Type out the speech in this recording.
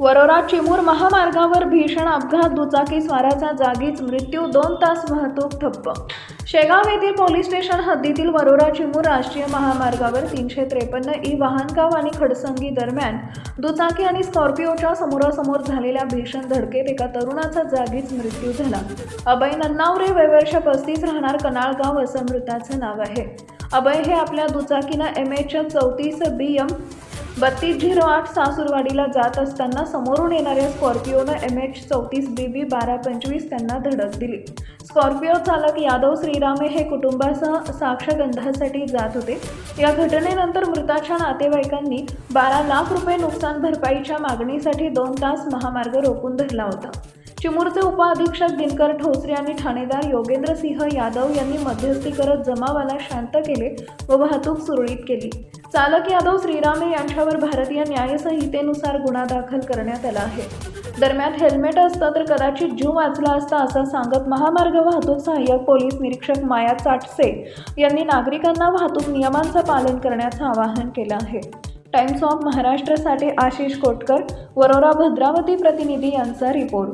वरोरा चिमूर महामार्गावर भीषण अपघात दुचाकी स्वाराचा जागीच मृत्यू दोन तास वाहतूक ठप्प. शेगाव येथील पोलीस स्टेशन हद्दीतील वरोरा चिमूर राष्ट्रीय महामार्गावर तीनशे त्रेपन्न ई वाहनगाव आणि खडसंगी दरम्यान दुचाकी आणि स्कॉर्पिओच्या समोरासमोर झालेल्या भीषण धडकेत एका तरुणाचा जागीच मृत्यू झाला. अभय नन्नावरे वयवर्ष पस्तीस राहणार कनाळगाव असं मृताचं नाव आहे. अभय हे आपल्या दुचाकीनं एम एच चौतीस बी एम बत्तीस झिरो आठ सासूरवाडीला जात असताना समोरून येणाऱ्या स्कॉर्पिओनं एम एच चौतीस बी बी बारा पंचवीस त्यांना धडक दिली. स्कॉर्पिओ चालक यादव श्रीरामे हे कुटुंबासह साक्षगंधासाठी जात होते. या घटनेनंतर मृताच्या नातेवाईकांनी बारा लाख रुपये नुकसान भरपाईच्या मागणीसाठी दोन तास महामार्ग रोखून धरला होता. चिमूरचे उपअधीक्षक दिनकर ठोसरे आणि ठाणेदार योगेंद्र सिंह यादव यांनी मध्यस्थी करत जमावाला शांत केले व वाहतूक सुरळीत केली. चालक यादव श्रीरामे यांच्यावर भारतीय न्यायसंहितेनुसार गुन्हा दाखल करण्यात आला आहे. दरम्यान हेल्मेट असतं तर कदाचित जीव वाचला असता असं सांगत महामार्ग वाहतूक सहाय्यक पोलीस निरीक्षक माया चाटसे यांनी नागरिकांना वाहतूक नियमांचं पालन करण्याचं आवाहन केलं आहे. टाइम्स ऑफ महाराष्ट्रसाठी आशिष कोटकर वरोरा भद्रावती प्रतिनिधी यांचा रिपोर्ट.